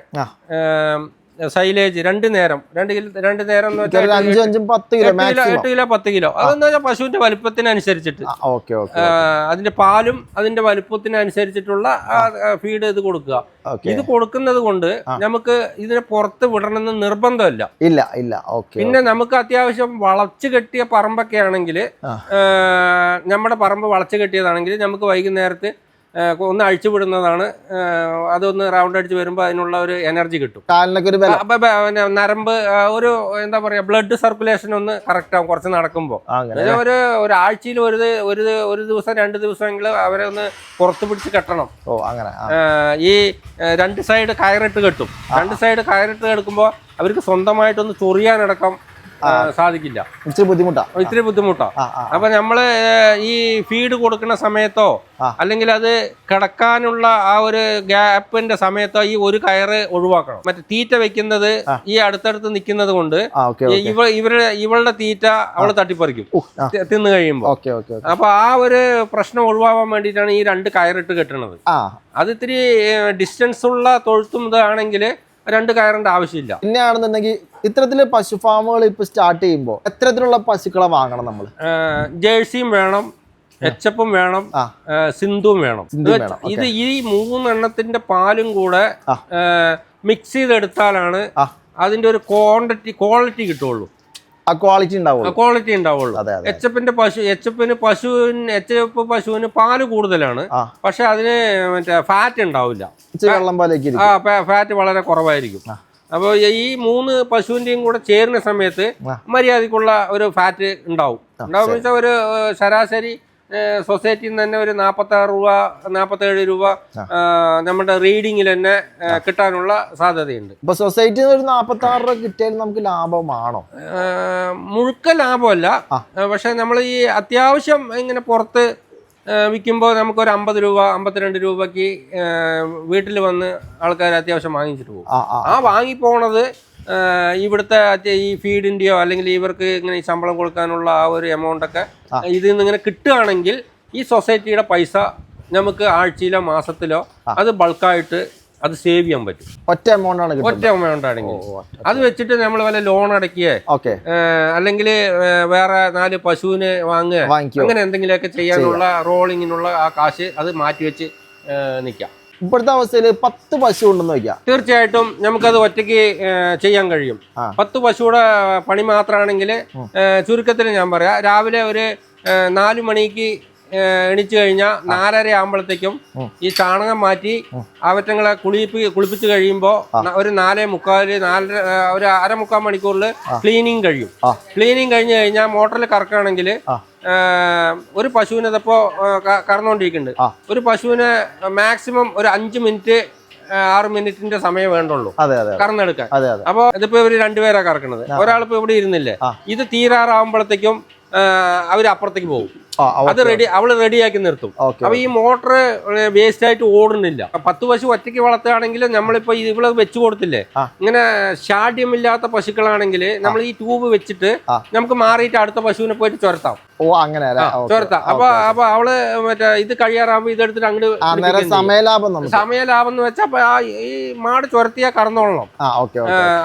സൈലേജ് രണ്ട് നേരം. രണ്ട് കിലോ രണ്ട് നേരം എന്ന് വെച്ചാൽ അഞ്ചും അഞ്ചും പത്ത് കിലോ എട്ട് കിലോ പത്ത് കിലോ. അതെന്ന് വെച്ചാൽ പശുവിന്റെ വലുപ്പത്തിനനുസരിച്ചിട്ട്. അതിന്റെ പാലും അതിന്റെ വലുപ്പത്തിനനുസരിച്ചിട്ടുള്ള ഫീഡ് ഇത് കൊടുക്കുക. ഇത് കൊടുക്കുന്നത് കൊണ്ട് നമുക്ക് ഇതിനെ പുറത്ത് വിടണമെന്ന് നിർബന്ധമില്ല. ഇല്ല ഇല്ല ഓക്കെ പിന്നെ നമുക്ക് അത്യാവശ്യം വളച്ചു കെട്ടിയ പറമ്പൊക്കെ ആണെങ്കിൽ നമ്മുടെ പറമ്പ് വളച്ചു കെട്ടിയതാണെങ്കിൽ നമുക്ക് വൈകുന്നേരത്ത് ഒന്ന് അഴിച്ചു വിടുന്നതാണ്. അതൊന്ന് റൗണ്ട് അടിച്ച് വരുമ്പോൾ അതിനുള്ള ഒരു എനർജി കിട്ടും. കാലിനൊക്കെ ഒരു പിന്നെ നരമ്പ് ഒരു എന്താ പറയുക ബ്ലഡ് സർക്കുലേഷൻ ഒന്ന് കറക്റ്റ് ആവും കുറച്ച് നടക്കുമ്പോൾ ഒരു ഒരാഴ്ചയിൽ ഒരു ഒരു ഒരു ദിവസം രണ്ട് ദിവസമെങ്കിലും അവരെ ഒന്ന് പുറത്ത് പിടിച്ച് കെട്ടണം. ഓ അങ്ങനെ ഈ രണ്ട് സൈഡ് കയറിട്ട് കെട്ടും. രണ്ട് സൈഡ് കയറിട്ട് കെടുക്കുമ്പോൾ അവർക്ക് സ്വന്തമായിട്ടൊന്ന് ചൊറിയാനടക്കം സാധിക്കില്ല. ഇച്ചിരി ബുദ്ധിമുട്ടാ. ഇത്തിരി ബുദ്ധിമുട്ടാ. അപ്പൊ നമ്മൾ ഈ ഫീഡ് കൊടുക്കുന്ന സമയത്തോ അല്ലെങ്കിൽ അത് കിടക്കാനുള്ള ആ ഒരു ഗ്യാപ്പിന്റെ സമയത്തോ ഈ ഒരു കയറ് ഒഴിവാക്കണം. മറ്റേ തീറ്റ വെക്കുന്നത് ഈ അടുത്തടുത്ത് നിൽക്കുന്നത് കൊണ്ട് ഇവ ഇവരുടെ ഇവളുടെ തീറ്റ അവൾ തട്ടിപ്പറിക്കും. തിന്നു കഴിയുമ്പോൾ അപ്പൊ ആ ഒരു പ്രശ്നം ഒഴിവാക്കാൻ വേണ്ടിയിട്ടാണ് ഈ രണ്ട് കയറിട്ട് കെട്ടുന്നത് അത് ഇത്തിരി ഡിസ്റ്റൻസ് ഉള്ള തൊഴുത്തും ഇതാണെങ്കിൽ രണ്ട് കയറേണ്ട ആവശ്യമില്ല. പിന്നെയാണെന്നുണ്ടെങ്കിൽ ഇത്തരത്തിൽ പശു ഫാമുകൾ ഇപ്പൊ സ്റ്റാർട്ട് ചെയ്യുമ്പോൾ എത്തരത്തിലുള്ള പശുക്കളെ വാങ്ങണം നമ്മൾ ജേഴ്സിയും വേണം എച്ചപ്പും വേണം സിന്ധുവും വേണം. ഇത് വേണം, ഇത് ഈ മൂന്നെണ്ണത്തിന്റെ പാലും കൂടെ മിക്സ് ചെയ്തെടുത്താലാണ് അതിന്റെ ഒരു ക്വാണ്ടിറ്റി ക്വാളിറ്റി കിട്ടുള്ളൂ ക്വാളിറ്റി ഉണ്ടാവുള്ളൂ. ക്വാളിറ്റി ഉണ്ടാവുള്ളൂ. എച്ചപ്പിന്റെ പശു എച്ചപ്പിന് പശുവിന് എച്ചപ്പ് പശുവിന് പാൽ കൂടുതലാണ്. പക്ഷെ അതിന് മറ്റേ ഫാറ്റ് ഉണ്ടാവില്ല. വെള്ളം പോലെയൊക്കെ ആ ഫാറ്റ് വളരെ കുറവായിരിക്കും. അപ്പൊ അപ്പോൾ ഈ മൂന്ന് പശുവിന്റെയും കൂടെ ചേരുന്ന സമയത്ത്. മര്യാദക്കുള്ള ഒരു ഫാറ്റ് ഉണ്ടാവും. ഉണ്ടാവും ഒരു ശരാശരി സൊസൈറ്റിയിൽ നിന്ന് തന്നെ ഒരു നാൽപ്പത്താറ് രൂപ നാൽപ്പത്തേഴ് രൂപ നമ്മുടെ റീഡിങ്ങിൽ തന്നെ കിട്ടാനുള്ള സാധ്യതയുണ്ട്. ഇപ്പൊ സൊസൈറ്റിയിൽ നിന്ന് ഒരു നാപ്പത്തി ആറ് രൂപ കിട്ടിയാൽ നമുക്ക് ലാഭമാണോ മുഴുക്ക ലാഭമല്ല. പക്ഷെ നമ്മൾ ഈ അത്യാവശ്യം ഇങ്ങനെ പുറത്ത് വിൽക്കുമ്പോൾ നമുക്കൊരു അമ്പത് രൂപ അമ്പത്തിരണ്ട് രൂപയ്ക്ക് വീട്ടിൽ വന്ന് ആൾക്കാർ അത്യാവശ്യം വാങ്ങിച്ചിട്ട് പോകും. ആ വാങ്ങിപ്പോണത് ഇവിടുത്തെ ഈ ഫീഡിന്റെയോ അല്ലെങ്കിൽ ഇവർക്ക് ഇങ്ങനെ ഈ ശമ്പളം കൊടുക്കാനുള്ള ആ ഒരു എമൗണ്ട് ഒക്കെ ആ. ഇതിൽ നിന്ന് ഇങ്ങനെ കിട്ടുകയാണെങ്കിൽ ഈ സൊസൈറ്റിയുടെ പൈസ നമുക്ക് ആഴ്ചയിലോ മാസത്തിലോ അത് ബൾക്കായിട്ട് അത് സേവ് ചെയ്യാൻ പറ്റും. ഒറ്റ എമൗണ്ട് ആണ് ഒറ്റ എമൗണ്ട് ആണെങ്കിൽ അത് വെച്ചിട്ട് നമ്മൾ വല്ല ലോൺ അടക്കിയേ ഓക്കെ. അല്ലെങ്കിൽ വേറെ നാല് പശുവിനെ വാങ്ങുക. അങ്ങനെ എന്തെങ്കിലുമൊക്കെ ചെയ്യാനുള്ള റോളിങ്ങിനുള്ള ആ കാശ് അത് മാറ്റി വെച്ച് നിൽക്കാം. ഇപ്പോഴത്തെ അവസ്ഥയിൽ പത്ത് പശു ഉണ്ടെന്ന് വയ്ക്കാം തീർച്ചയായിട്ടും നമുക്കത് ഒറ്റയ്ക്ക് ചെയ്യാൻ കഴിയും. പത്ത് പശുവിടെ പണി മാത്രമാണെങ്കിൽ ചുരുക്കത്തിൽ ഞാൻ പറയാം. രാവിലെ ഒരു നാല് മണിക്ക് എണീച്ചു കഴിഞ്ഞാൽ നാലര ആകുമ്പോഴത്തേക്കും ഈ ചാണകം മാറ്റി അവറ്റങ്ങളെ കുളിപ്പി കുളിപ്പിച്ച് കഴിയുമ്പോൾ ഒരു നാലേ മുക്കാൽ നാലര ഒരു അരമുക്കാൽ മണിക്കൂറിൽ ക്ലീനിങ് കഴിയും. ക്ലീനിങ് കഴിഞ്ഞ് കഴിഞ്ഞാൽ മോട്ടറിൽ കറക്കുകയാണെങ്കിൽ ഒരു പശുവിനെ ഇതിപ്പോ കറന്നുകൊണ്ടിരിക്കുന്നുണ്ട്. ഒരു പശുവിനെ മാക്സിമം ഒരു അഞ്ച് മിനിറ്റ് ആറ് മിനിറ്റിന്റെ സമയം വേണ്ടുള്ളൂ കറന്നെടുക്കാൻ. അപ്പൊ ഇതിപ്പോ ഇവർ രണ്ടുപേരാ കറക്കണത്. ഒരാളിപ്പോ ഇവിടെ ഇരുന്നില്ലേ. ഇത് തീരാറാവുമ്പോഴത്തേക്കും അവർ അപ്പുറത്തേക്ക് പോകും. അത് റെഡി അവൾ റെഡിയാക്കി നിർത്തും. അപ്പൊ ഈ മോട്ടർ വേസ്റ്റ് ആയിട്ട് ഓടുന്നില്ല. പത്ത് പശു ഒറ്റയ്ക്ക് വളർത്തുകയാണെങ്കിൽ നമ്മളിപ്പോ ഇവൾ വെച്ചു കൊടുത്തില്ലേ. ഇങ്ങനെ ഷാഢ്യമില്ലാത്ത പശുക്കളാണെങ്കിൽ നമ്മൾ ഈ ട്യൂബ് വെച്ചിട്ട് നമുക്ക് മാറിയിട്ട് അടുത്ത പശുവിനെ പോയിട്ട് ചുരത്താം. ഓ അങ്ങനെ ചുരത്താം. അപ്പൊ. അപ്പൊ അവൾ മറ്റേ ഇത് കഴിയാറാകുമ്പോ ഇതെടുത്തിട്ട് അങ്ങോട്ട് സമയലാഭം സമയലാഭം എന്ന് വെച്ചാൽ ഈ മാട് ചുരത്തിയാ കറന്നോളണം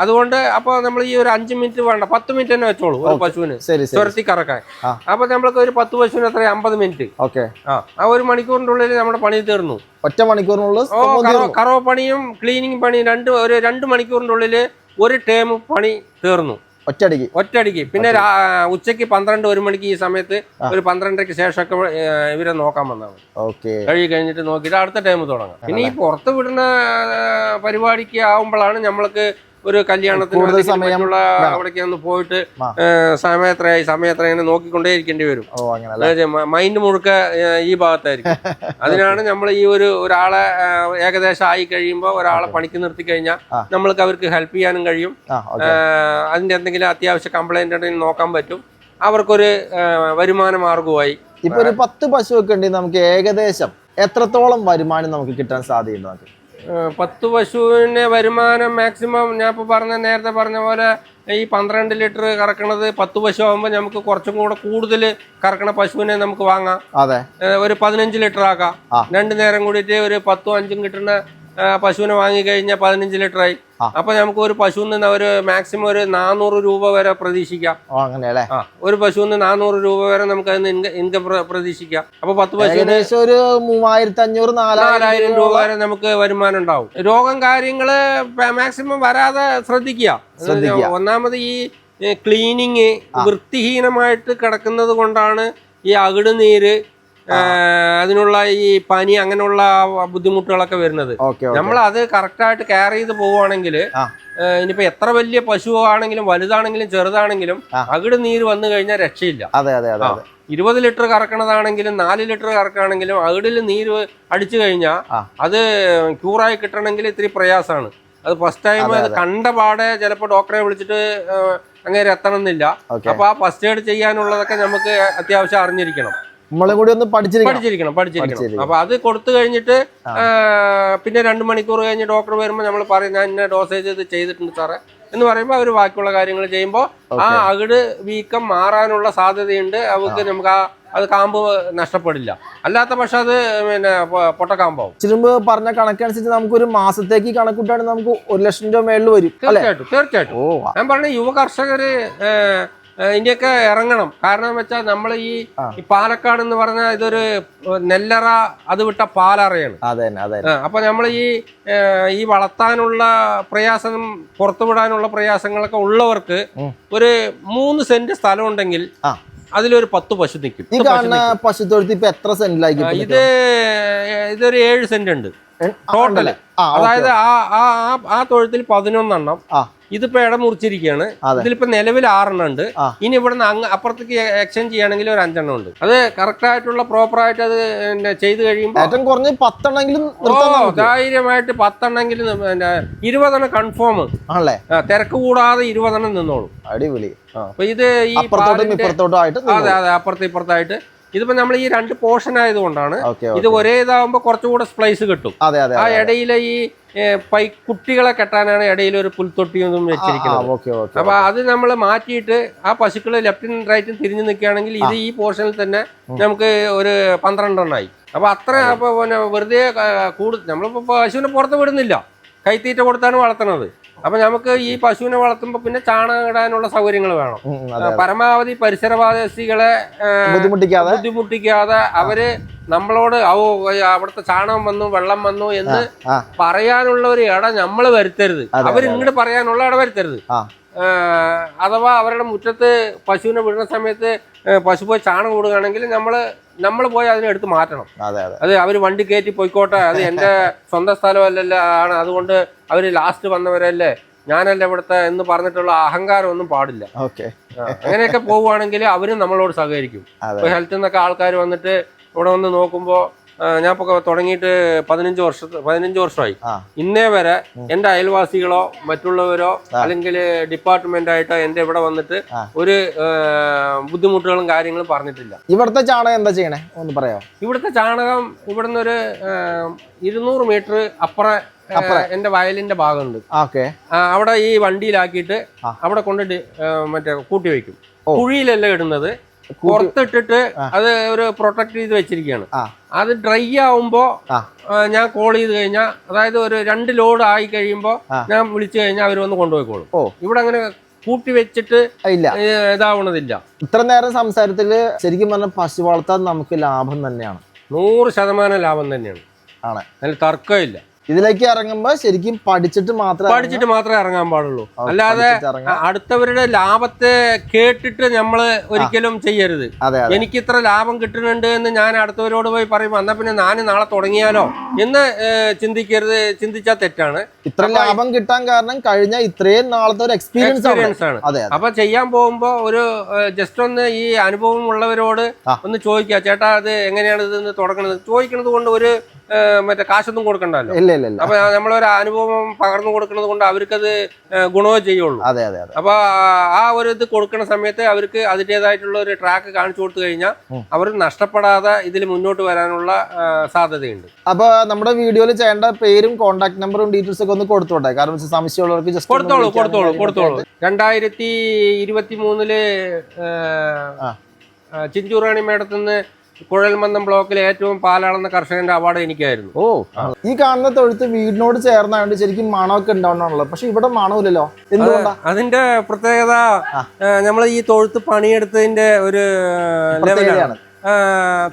അതുകൊണ്ട് അപ്പൊ നമ്മൾ ഈ ഒരു അഞ്ചു മിനിറ്റ് വേണ്ട പത്ത് മിനിറ്റ് തന്നെ വെച്ചോളൂ ഒരു. പശുവിന് ചുരത്തി കറക്കാൻ. അപ്പൊ നമ്മൾക്ക് ഒരു പത്ത് പശുവിന് എത്ര അമ്പത് മിനിറ്റ്. ഓക്കെ. ആ ഒരു മണിക്കൂറിനുള്ളിൽ ഉള്ളിൽ നമ്മുടെ പണി തീർന്നു. ഒറ്റ മണിക്കൂറിനുള്ളിൽ കറോ പണിയും ക്ലീനിങ് പണിയും രണ്ട് ഒരു രണ്ട് മണിക്കൂറിന്റെ ഉള്ളിൽ ഒരു ടേം പണി തീർന്നു. ഒറ്റയടിക്ക്. ഒറ്റയടിക്ക്. പിന്നെ ഉച്ചയ്ക്ക് ഉച്ചയ്ക്ക് പന്ത്രണ്ട് ഒരു മണിക്ക് ഈ സമയത്ത് ഒരു പന്ത്രണ്ടരയ്ക്ക് ശേഷമൊക്കെ ഒക്കെ ഇവരെ നോക്കാൻ വന്നാൽ മതി. ഓക്കെ. കഴുകി കഴിഞ്ഞിട്ട് നോക്കിയിട്ട് അടുത്ത ടൈം തുടങ്ങാം. ഇനി ഈ പുറത്ത് വിടുന്ന പരിപാടിക്ക് ആവുമ്പോഴാണ് നമ്മൾക്ക് ഒരു കല്യാണത്തിന് സമയമുള്ള. അവിടേക്ക് ഒന്ന് പോയിട്ട് സമയത്രയായി സമയത്ര ഇങ്ങനെ എത്രയായി സമയം നോക്കിക്കൊണ്ടേ ഇരിക്കേണ്ടി വരും? മൈൻഡ് മുഴുക്ക ഈ ഭാഗത്തായിരിക്കും. അതിനാണ് നമ്മൾ ഈ ഒരു ഒരാളെ ഏകദേശം ആയി കഴിയുമ്പോൾ ഒരാളെ പണിക്ക് നിർത്തി കഴിഞ്ഞാൽ. നമ്മൾക്ക് അവർക്ക് ഹെൽപ്പ് ചെയ്യാനും കഴിയും. അതിന്റെ എന്തെങ്കിലും അത്യാവശ്യ കംപ്ലൈന്റ് ഉണ്ടെങ്കിൽ നോക്കാൻ പറ്റും. അവർക്കൊരു വരുമാന മാർഗമായി ഇപ്പൊ ഒരു പത്ത് പശു ഒക്കെ ഉണ്ടെങ്കിൽ നമുക്ക് ഏകദേശം എത്രത്തോളം വരുമാനം നമുക്ക് കിട്ടാൻ സാധ്യതയുണ്ട് നമുക്ക്? പത്ത് പശുവിന് വരുമാനം മാക്സിമം ഞാൻ ഇപ്പോൾ പറഞ്ഞ നേരത്തെ പറഞ്ഞ പോലെ ഈ പന്ത്രണ്ട് ലിറ്റർ കറക്കണത് പത്ത് പശു ആകുമ്പോൾ നമുക്ക് കുറച്ചും കൂടെ കൂടുതൽ കറക്കണ പശുവിനെ നമുക്ക് വാങ്ങാം. അതെ. ഒരു പതിനഞ്ച് ലിറ്റർ ആക്കാം. രണ്ടു നേരം കൂടിയിട്ട് ഒരു പത്തും അഞ്ചും കിട്ടുന്ന പശുവിനെ വാങ്ങിക്കഴിഞ്ഞാൽ പതിനഞ്ച് ലിറ്റർ ആ. അപ്പൊ നമുക്ക് ഒരു പശുവിൽ നിന്ന് അവർ മാക്സിമം ഒരു നാനൂറ് രൂപ വരെ പ്രതീക്ഷിക്കാം. ഒരു പശുവിന് നാനൂറ് രൂപ വരെ നമുക്ക് അതിന് ഇൻകം പ്രതീക്ഷിക്കാം. അപ്പൊ പത്ത് പശു ഏകദേശം ഒരു മൂവായിരത്തി അഞ്ഞൂറ് നാലായിരം രൂപ വരെ നമുക്ക് വരുമാനം ഉണ്ടാവും. രോഗം കാര്യങ്ങൾ മാക്സിമം വരാതെ ശ്രദ്ധിക്കുക. ഒന്നാമത് ഈ ക്ലീനിങ് വൃത്തിഹീനമായിട്ട് കിടക്കുന്നത് കൊണ്ടാണ് ഈ അകിട് നീര് അതിനുള്ള ഈ പനി അങ്ങനെയുള്ള ബുദ്ധിമുട്ടുകളൊക്കെ വരുന്നത്. നമ്മൾ അത് കറക്റ്റായിട്ട് കെയർ ചെയ്ത് പോവുകയാണെങ്കിൽ. ഇനിയിപ്പോ എത്ര വലിയ പശു ആണെങ്കിലും വലുതാണെങ്കിലും ചെറുതാണെങ്കിലും. അകിട് നീര് വന്നു കഴിഞ്ഞാൽ രക്ഷയില്ല. അതെ അതെ അതെ ഇരുപത് ലിറ്റർ കറക്കണതാണെങ്കിലും നാല് ലിറ്റർ കറക്കുകയാണെങ്കിലും അകിടിൽ നീര് അടിച്ചു കഴിഞ്ഞാൽ. അത് ക്യൂറായി കിട്ടണമെങ്കിൽ ഇത്തിരി പ്രയാസമാണ്. അത് ഫസ്റ്റ് ടൈം അത് കണ്ട പാടെ ചിലപ്പോൾ ഡോക്ടറെ വിളിച്ചിട്ട് അങ്ങനെ എത്തണം എന്നില്ല അപ്പൊ ആ ഫസ്റ്റ് എയ്ഡ് ചെയ്യാനുള്ളതൊക്കെ നമുക്ക് അത്യാവശ്യം അറിഞ്ഞിരിക്കണം. നമ്മളും കൂടി ഒന്ന് പഠിച്ചിരിക്കണം. പഠിച്ചിരിക്കണം. അപ്പൊ അത് കൊടുത്തു കഴിഞ്ഞിട്ട് പിന്നെ രണ്ട് മണിക്കൂർ കഴിഞ്ഞ് ഡോക്ടർ വരുമ്പോൾ നമ്മൾ പറയും ഞാൻ ഇന്ന ഡോസേജ് ഇത് ചെയ്തിട്ടുണ്ട് സാറേ. എന്ന് പറയുമ്പോൾ അവർ ബാക്കിയുള്ള കാര്യങ്ങൾ ചെയ്യുമ്പോൾ ആ അകിട് വീക്കം മാറാനുള്ള സാധ്യതയുണ്ട്. അവർക്ക് നമുക്ക് ആ അത് കാമ്പ് നഷ്ടപ്പെടില്ല. അല്ലാത്ത പക്ഷെ അത് പിന്നെ പൊട്ടക്കാമ്പാവും ചിരുമ്പ് പറഞ്ഞ കണക്കനുസരിച്ച് നമുക്ക് ഒരു മാസത്തേക്ക് കണക്കൂട്ടാണെങ്കിൽ നമുക്ക് ഒരു ലക്ഷം രൂപ മേളിൽ വരും തീർച്ചയായിട്ടും തീർച്ചയായിട്ടും. ഞാൻ പറഞ്ഞ യുവ കർഷകര് ഇതിന്റെയൊക്കെ ഇറങ്ങണം. കാരണം വെച്ചാൽ നമ്മൾ ഈ പാലക്കാട് എന്ന് പറഞ്ഞാൽ ഇതൊരു നെല്ലറ അത് വിട്ട പാലറയാണ്. അപ്പൊ നമ്മൾ ഈ ഈ വളർത്താനുള്ള പ്രയാസം പുറത്തുവിടാനുള്ള പ്രയാസങ്ങളൊക്കെ ഉള്ളവർക്ക് ഒരു മൂന്ന് സെന്റ് സ്ഥലം ഉണ്ടെങ്കിൽ. അതിലൊരു പത്ത് പശു നിൽക്കും. പശുത്തൊഴുത്ത് ഇപ്പൊ എത്ര ഇത് ഇതൊരു ഏഴ് സെന്റ് ഉണ്ട്. ടോട്ടൽ ആ അതായത് ആ ആ ആ- തൊഴുത്തിൽ പതിനൊന്നെണ്ണം. ഇതിപ്പോ ഇടം മുറിച്ചിരിക്കുകയാണ്. ഇതിലിപ്പോ നിലവിൽ ആറെണ്ണം ഉണ്ട്. ഇനി ഇവിടുന്ന് അങ്ങ് അപ്പുറത്തേക്ക് എക്സ്ചേഞ്ച് ചെയ്യണമെങ്കിൽ ഒരു അഞ്ചെണ്ണം ഉണ്ട്. അത് കറക്റ്റ് ആയിട്ടുള്ള പ്രോപ്പർ ആയിട്ട് അത് ചെയ്ത് കഴിയുമ്പോൾ ഏറ്റവും കുറഞ്ഞ പത്തെണ്ണെങ്കിലും ധൈര്യമായിട്ട് പത്തെണ്ണെങ്കിലും ഇരുപതെണ്ണം കൺഫേം ആണല്ലേ? തിരക്ക് കൂടാതെ ഇരുപതെണ്ണം നിന്നോളും. അടിപൊളി. അപ്പൊ ഇത് ഈ അതെ അതെ അപ്പുറത്ത് ഇപ്പുറത്തായിട്ട് ഇതിപ്പോ നമ്മൾ ഈ രണ്ട് പോർഷൻ ആയതുകൊണ്ടാണ് ഇത് ഒരേ ഇതാവുമ്പോ കുറച്ചുകൂടെ സ്പ്ലൈസ് കിട്ടും. ആ ഇടയിലെ ഈ പൈ കുട്ടികളെ കെട്ടാനാണ് ഇടയിൽ ഒരു പുൽത്തൊട്ടിയൊന്നും വെച്ചിരിക്കുന്നത്. അപ്പൊ അത് നമ്മൾ മാറ്റിയിട്ട് ആ പശുക്കൾ ലെഫ്റ്റും റൈറ്റും തിരിഞ്ഞു നിൽക്കുകയാണെങ്കിൽ ഇത് ഈ പോർഷനിൽ തന്നെ നമുക്ക് ഒരു പന്ത്രണ്ടെണ്ണമായി അപ്പൊ അത്ര അപ്പൊ പിന്നെ വെറുതെ കൂടുതൽ നമ്മളിപ്പോ പശുവിനെ പുറത്ത് വിടുന്നില്ല. കൈത്തീറ്റ കൊടുത്താണ് വളർത്തുന്നത്. അപ്പൊ നമുക്ക് ഈ പശുവിനെ വളർത്തുമ്പോൾ പിന്നെ ചാണകം ഇടാനുള്ള സൗകര്യങ്ങൾ വേണം. പരമാവധി പരിസരവാസികളെ ബുദ്ധിമുട്ടിക്കാതെ? ബുദ്ധിമുട്ടിക്കാതെ അവർ നമ്മളോട് ഓ അവിടുത്തെ ചാണകം വന്നു വെള്ളം വന്നു എന്ന് പറയാനുള്ള ഒരു ഇട നമ്മൾ വരുത്തരുത്. അവർ ഇങ്ങോട്ട് പറയാനുള്ള ഇട വരുത്തരുത്. അഥവാ അവരുടെ മുറ്റത്ത് പശുവിനെ വിടുന്ന സമയത്ത് പശു പോയി ചാണകം കൊടുക്കുകയാണെങ്കിൽ നമ്മൾ നമ്മൾ പോയി അതിനെ എടുത്ത് മാറ്റണം. അതെ അവർ വണ്ടി കയറ്റി പോയിക്കോട്ടെ അത് എന്റെ സ്വന്തം സ്ഥലമല്ലല്ലോ ആണ്. അതുകൊണ്ട് അവർ ലാസ്റ്റ് വന്നവരല്ലേ ഞാനല്ല ഇവിടുത്തെ എന്ന് പറഞ്ഞിട്ടുള്ള അഹങ്കാരം ഒന്നും പാടില്ല. ഓക്കെ. അങ്ങനെയൊക്കെ പോവുകയാണെങ്കിൽ അവരും നമ്മളോട് സഹകരിക്കും. ഇപ്പൊ ഹെൽത്തിൽ നിന്നൊക്കെ ആൾക്കാർ വന്നിട്ട് ഇവിടെ വന്ന് നോക്കുമ്പോൾ ഞാൻ ഇപ്പൊ തുടങ്ങിയിട്ട് പതിനഞ്ച് വർഷ പതിനഞ്ച് വർഷമായി. ഇന്നേ വരെ എന്റെ അയൽവാസികളോ മറ്റുള്ളവരോ അല്ലെങ്കിൽ ഡിപ്പാർട്ട്മെന്റ് ആയിട്ടോ എന്റെ ഇവിടെ വന്നിട്ട് ഒരു ബുദ്ധിമുട്ടുകളും കാര്യങ്ങളും പറഞ്ഞിട്ടില്ല. ഇവിടുത്തെ ചാണകം എന്താ ചെയ്യണേ? ഒന്ന് പറയാം ഇവിടുത്തെ ചാണകം ഇവിടുന്ന് ഒരു ഇരുന്നൂറ് മീറ്റർ അപ്പുറം എന്റെ വയലിന്റെ ഭാഗമുണ്ട്. ഓക്കെ. അവിടെ ഈ വണ്ടിയിലാക്കിയിട്ട്. അവിടെ കൊണ്ടിട്ട് മറ്റേ കൂട്ടി വെക്കും. കുഴിയിലല്ല ഇടുന്നത്. പുറത്തിട്ടിട്ട് അത് ഒരു പ്രൊട്ടക്ട് ചെയ്ത് വെച്ചിരിക്കുകയാണ്. അത് ഡ്രൈ ആവുമ്പോ ഞാൻ കോൾ ചെയ്ത് കഴിഞ്ഞാൽ അതായത് ഒരു രണ്ട് ലോഡ് ആയി കഴിയുമ്പോൾ ഞാൻ വിളിച്ചു കഴിഞ്ഞാൽ അവർ വന്ന് കൊണ്ടുപോയിക്കോളും. ഓ. ഇവിടെ അങ്ങനെ കൂട്ടി വെച്ചിട്ട് ഇല്ല. ഇതാവണതില്ല. ഇത്ര നേരം സംസാരത്തിൽ ശരിക്കും പറഞ്ഞാൽ പശു വളർത്താൻ നമുക്ക് ലാഭം തന്നെയാണ്. നൂറ് ശതമാനം ലാഭം തന്നെയാണ്. ആണ്. അതിൽ തർക്കമില്ല. ഇതിലേക്ക് ഇറങ്ങുമ്പോ ശരിക്കും പഠിച്ചിട്ട് മാത്രമേ പഠിച്ചിട്ട് മാത്രമേ ഇറങ്ങാൻ പാടുള്ളൂ. അല്ലാതെ അടുത്തവരുടെ ലാഭത്തെ കേട്ടിട്ട് നമ്മൾ ഒരിക്കലും ചെയ്യരുത്. എനിക്ക് ഇത്ര ലാഭം കിട്ടുന്നുണ്ട് എന്ന് ഞാൻ അടുത്തവരോട് പോയി പറയും എന്നാ പിന്നെ ഞാൻ നാളെ തുടങ്ങിയാലോ എന്ന് ചിന്തിക്കരുത് ചിന്തിച്ചാൽ തെറ്റാണ്. ഇത്ര ലാഭം കിട്ടാൻ കാരണം കഴിഞ്ഞ ഇത്രയും നാളത്തെ ഒരു എക്സ്പീരിയൻസ് ആണ്. അപ്പൊ ചെയ്യാൻ പോകുമ്പോ ഒരു ജസ്റ്റ് ഒന്ന് ഈ അനുഭവം ഉള്ളവരോട് ഒന്ന് ചോദിക്കുക ചേട്ടാ അത് എങ്ങനെയാണ് ഇത് തുടങ്ങുന്നത് ചോദിക്കുന്നത് കൊണ്ട് ഒരു മറ്റേ കാശൊന്നും കൊടുക്കണ്ടല്ലോ. ഇല്ല അപ്പൊ നമ്മളൊരു അനുഭവം പകർന്നു കൊടുക്കുന്നത് കൊണ്ട് അവർക്കത് അത് ഗുണമേ ചെയ്യുള്ളൂ. അതെ അതെ അതെ. അപ്പൊ ആ- ഒരു ഇത് കൊടുക്കുന്ന സമയത്ത് അവർക്ക് അതിന്റെതായിട്ടുള്ള ഒരു ട്രാക്ക് കാണിച്ചു കൊടുത്തു കഴിഞ്ഞാൽ അവർ നഷ്ടപ്പെടാതെ ഇതിൽ മുന്നോട്ട് വരാനുള്ള സാധ്യതയുണ്ട്. അപ്പൊ നമ്മുടെ വീഡിയോയിൽ ചെയ്യേണ്ട പേരും കോൺടാക്ട് നമ്പറും ഡീറ്റെയിൽസ് ഒക്കെ ഒന്ന് കൊടുത്തോട്ടെ? കാരണം സംശയമുള്ളവർക്ക് ജസ്റ്റ് കൊടുത്തോളൂ കൊടുത്തോളൂ കൊടുത്തോളൂ. രണ്ടായിരത്തി ഇരുപത്തി മൂന്നിൽ. ചിഞ്ചുറാണി മേടത്തുനിന്ന് കുഴൽമന്ദം ബ്ലോക്കിലെ ഏറ്റവും പാലാളെന്ന കർഷകന്റെ അവാർഡ് എനിക്കായിരുന്നു. ഓ. ഈ കാണുന്ന തൊഴുത്ത് വീടിനോട് ചേർന്നായോണ്ട് ശരിക്കും മണമൊക്കെ ഉണ്ടാവണമല്ലോ പക്ഷെ ഇവിടെ മണമില്ലല്ലോ. എന്തുകൊണ്ടാ? അതിന്റെ പ്രത്യേകത നമ്മൾ ഈ തൊഴുത്ത് പണിയെടുത്തതിന്റെ ഒരു ലെവലാണ്.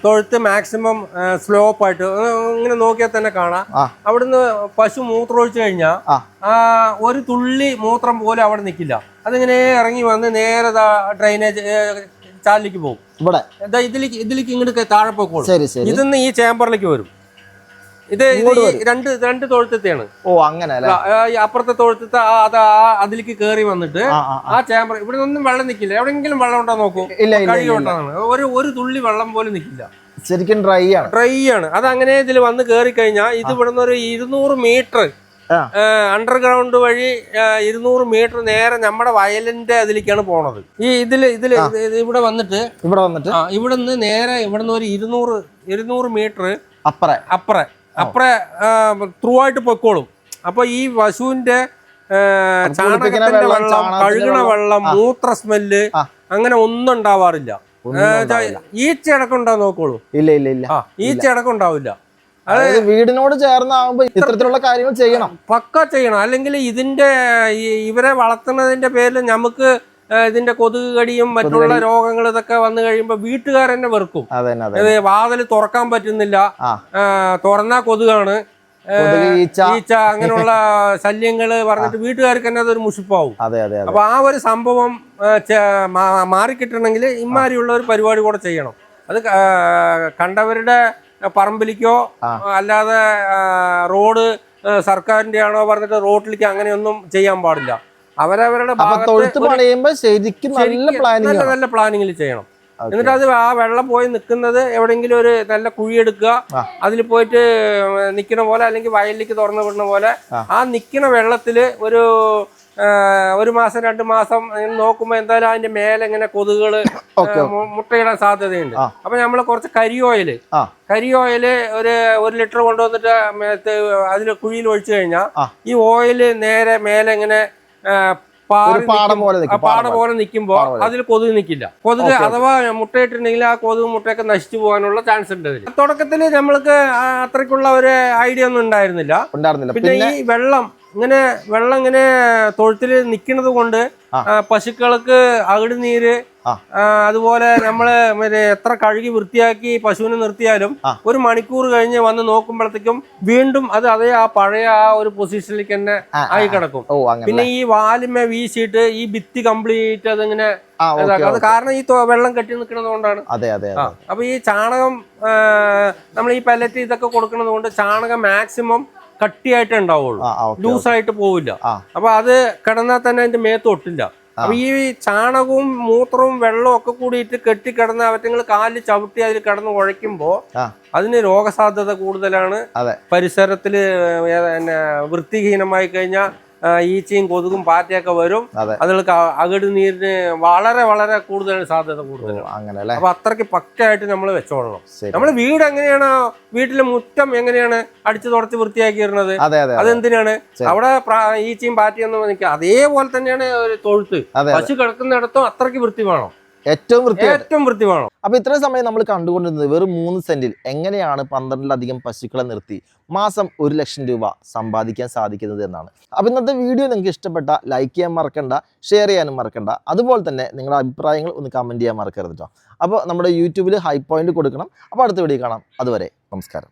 തൊഴുത്ത് മാക്സിമം സ്ലോപ്പ് ആയിട്ട് ഇങ്ങനെ നോക്കിയാൽ തന്നെ കാണാം. അവിടുന്ന് പശു മൂത്രമൊഴിച്ചു കഴിഞ്ഞാൽ ആ. ഒരു തുള്ളി മൂത്രം പോലും അവിടെ നിൽക്കില്ല അതിങ്ങനെ ഇറങ്ങി വന്ന് നേരെ ഡ്രൈനേജ് ചാലിലേക്ക് പോകും. ഇവിടെ. എന്താ ഇതിലേക്ക് ഇതിലേക്ക് ഇങ്ങോട്ട് താഴെ പോയിക്കോളും ശരി ശരി. ഇതിന്ന് ഈ ചേമ്പറിലേക്ക് വരും. ഇത്. രണ്ട് രണ്ട് തൊഴുത്തെയാണ് ഓ അങ്ങനെ അപ്പുറത്തെ തൊഴുത്തത്തെ അത് അതിലേക്ക് കയറി വന്നിട്ട് ആ ചേമ്പർ ഇവിടെ ഒന്നും വെള്ളം നിൽക്കില്ല എവിടെയെങ്കിലും വെള്ളം ഉണ്ടോ നോക്കൂ. ഒരു ഒരു തുള്ളി വെള്ളം പോലും നിൽക്കില്ല ശരിക്കും ഡ്രൈ ആണ്. ഡ്രൈ ആണ്. അത് അങ്ങനെ ഇതിൽ വന്ന് കയറി കഴിഞ്ഞാൽ ഇത് ഇവിടുന്ന് ഒരു ഇരുന്നൂറ് മീറ്റർ. അണ്ടർഗ്രൗണ്ട് വഴി ഇരുന്നൂറ് മീറ്റർ നേരെ നമ്മുടെ വയലിന്റെ അതിലേക്കാണ് പോണത്. ഈ ഇതിൽ ഇതിൽ ഇത് ഇത് ഇവിടെ വന്നിട്ട് ഇവിടെ വന്നിട്ട്? ഇവിടെ നിന്ന് നേരെ ഇവിടെ നിന്ന് ഒരു ഇരുന്നൂറ് ഇരുന്നൂറ് മീറ്റർ അപ്പറെ. അപ്പറെ അപ്പറെ ത്രൂ ആയിട്ട് പൊക്കോളും അപ്പൊ ഈ പശുവിന്റെ ചാണകത്തിന്റെ വെള്ളം, കഴുകണ വെള്ളം. മൂത്ര സ്മെല്ല് അങ്ങനെ ഒന്നും ഉണ്ടാവാറില്ല. ഉണ്ടാവില്ല. ഉണ്ടാവും നോക്കോളൂ. ഇല്ല ഇല്ല ഇല്ല. ഈ ഈച്ച ഉണ്ടാവില്ല. അതായത് വീടിനോട് ചേർന്നാകുമ്പോ ഇത്തരത്തിലുള്ള കാര്യങ്ങൾ ചെയ്യണം. പക്ക ചെയ്യണം. അല്ലെങ്കിൽ ഇതിന്റെ ഇവരെ വളർത്തുന്നതിന്റെ പേരിൽ നമുക്ക് ഇതിന്റെ കൊതുക് കടിയും മറ്റുള്ള രോഗങ്ങൾ ഇതൊക്കെ വന്നു കഴിയുമ്പോൾ വീട്ടുകാർ തന്നെ വെറുക്കും. വാതിൽ തുറക്കാൻ പറ്റുന്നില്ല. തുറന്നാ കൊതുകാണ്. ഈച്ച. അങ്ങനെയുള്ള ശല്യങ്ങൾ പറഞ്ഞിട്ട് വീട്ടുകാർക്ക് തന്നെ അതൊരു മുഷിപ്പാവും. അപ്പൊ ആ ഒരു സംഭവം മാറിക്കിട്ടണമെങ്കിൽ ഇമാരിയുള്ള ഒരു പരിപാടി കൂടെ ചെയ്യണം. അത് കണ്ടവരുടെ പറമ്പിലേക്കോ അല്ലാതെ റോഡ് സർക്കാരിന്റെ ആണോ പറഞ്ഞിട്ട് റോഡിലേക്ക് അങ്ങനെയൊന്നും ചെയ്യാൻ പാടില്ല. അവരവരുടെ ശരിക്കും നല്ല നല്ല പ്ലാനിങ്ങിൽ ചെയ്യണം. എന്നിട്ട് അത് ആ വെള്ളം പോയി നിൽക്കുന്നത് എവിടെയെങ്കിലും ഒരു നല്ല കുഴിയെടുക്കുക എടുക്കുക അതിൽ പോയിട്ട് നിൽക്കുന്ന പോലെ അല്ലെങ്കിൽ വയലിലേക്ക് തുറന്നു വിടുന്ന പോലെ ആ. നിൽക്കണ വെള്ളത്തിൽ ഒരു ഒരു മാസം രണ്ട് മാസം നോക്കുമ്പോ നോക്കുമ്പോൾ എന്തായാലും അതിന്റെ മേലെ ഇങ്ങനെ മു- മുട്ടയിടാൻ സാധ്യതയുണ്ട്. അപ്പൊ നമ്മൾ കുറച്ച് കരി ഓയിൽ കരി ഓയിൽ ഒരു ഒരു ലിറ്റർ കൊണ്ടുവന്നിട്ട് അതിൽ കുഴിയിൽ ഒഴിച്ചു കഴിഞ്ഞാൽ ഈ ഓയിൽ നേരെ മേലെ ഇങ്ങനെ പാടം പോലെ നിൽക്കുമ്പോൾ അതിൽ കൊതുക് നിൽക്കില്ല. കൊതുക്. അഥവാ മുട്ടയിട്ടിട്ടുണ്ടെങ്കിൽ ആ കൊതുക് മുട്ടയൊക്കെ നശിച്ചു പോകാനുള്ള ചാൻസ് ഉണ്ട് അതിൽ. തുടക്കത്തിൽ നമ്മൾക്ക് അത്രക്കുള്ള അത്രയ്ക്കുള്ള ഒരു ഐഡിയ ഒന്നും ഉണ്ടായിരുന്നില്ല. പിന്നെ ഈ വെള്ളം ഇങ്ങനെ വെള്ളം ഇങ്ങനെ തൊഴുത്തിൽ നിൽക്കുന്നത് കൊണ്ട് പശുക്കൾക്ക് അകിട് നീര് അതുപോലെ നമ്മൾ മറ്റേ എത്ര കഴുകി വൃത്തിയാക്കി പശുവിനെ നിർത്തിയാലും ഒരു മണിക്കൂർ കഴിഞ്ഞ് വന്ന് നോക്കുമ്പോഴത്തേക്കും വീണ്ടും അത് അതേ ആ പഴയ ആ ഒരു പൊസിഷനിലേക്ക് തന്നെ ആയി. കിടക്കും. പിന്നെ ഈ വാലിമ വീശിയിട്ട് ഈ ഭിത്തി കംപ്ലീറ്റ് അതിങ്ങനെ അത് കാരണം ഈ വെള്ളം കെട്ടി നിൽക്കുന്നത് കൊണ്ടാണ്. അതെ അതെ അപ്പൊ ഈ ചാണകം നമ്മൾ ഈ പെല്ലറ്റ് ഇതൊക്കെ കൊടുക്കുന്നത് കൊണ്ട് ചാണകം മാക്സിമം കട്ടിയായിട്ട് ഉണ്ടാവുള്ളൂ. ലൂസ് ആയിട്ട് ലൂസായിട്ട് പോവില്ല. അപ്പൊ അത് കിടന്നാൽ തന്നെ അതിന്റെ മേത്ത് ഒട്ടില്ല. അപ്പൊ ഈ ചാണകവും മൂത്രവും വെള്ളവും ഒക്കെ കൂടിയിട്ട് കെട്ടിക്കിടന്ന് അവറ്റങ്ങൾ കാലിൽ ചവിട്ടി അതിൽ കിടന്ന് ഉഴയ്ക്കുമ്പോ അതിന് രോഗസാധ്യത കൂടുതലാണ്. പിന്നെ വൃത്തിഹീനമായി കഴിഞ്ഞാൽ ഈച്ചയും കൊതുകും പാറ്റയൊക്കെ വരും. അതെ. അതുകൾക്ക് അകിട് നീരിന് വളരെ വളരെ കൂടുതൽ സാധ്യത കൂടുതലാണ്. അങ്ങനെ അപ്പൊ അത്രയ്ക്ക് പക്കയായിട്ട് നമ്മൾ വെച്ചോളണം. നമ്മൾ വീട് എങ്ങനെയാണ് വീട്ടിലെ മുറ്റം എങ്ങനെയാണ് അടിച്ചു തുടച്ച് അതെ അതെ അതെന്തിനാണ്. അവിടെ ഈച്ചയും പാറ്റിയൊന്നും നിൽക്കുക അതേപോലെ തന്നെയാണ് ഒരു തൊഴുത്ത്. പശു കിടക്കുന്നിടത്തും അത്രയ്ക്ക് വൃത്തി വേണം. ഏറ്റവും വൃത്തി ഏറ്റവും വൃത്തി വേണം അപ്പൊ ഇത്രയും സമയം നമ്മൾ കണ്ടുകൊണ്ടിരുന്നത് വെറും മൂന്ന് സെന്റിൽ എങ്ങനെയാണ് പന്ത്രണ്ടിലധികം പശുക്കളെ നിർത്തി മാസം ഒരു ലക്ഷം രൂപ സമ്പാദിക്കാൻ സാധിക്കുന്നത് എന്നാണ്. അപ്പൊ ഇന്നത്തെ വീഡിയോ നിങ്ങൾക്ക് ഇഷ്ടപ്പെട്ട ലൈക്ക് ചെയ്യാൻ മറക്കണ്ട ഷെയർ ചെയ്യാനും മറക്കണ്ട. അതുപോലെ തന്നെ നിങ്ങളുടെ അഭിപ്രായങ്ങൾ ഒന്ന് കമന്റ് ചെയ്യാൻ മറക്കരുത് കേട്ടോ അപ്പോൾ നമ്മുടെ യൂട്യൂബിൽ ഹൈ പോയിന്റ് കൊടുക്കണം. അപ്പോൾ അടുത്ത വീഡിയോ കാണാം. അതുവരെ നമസ്കാരം.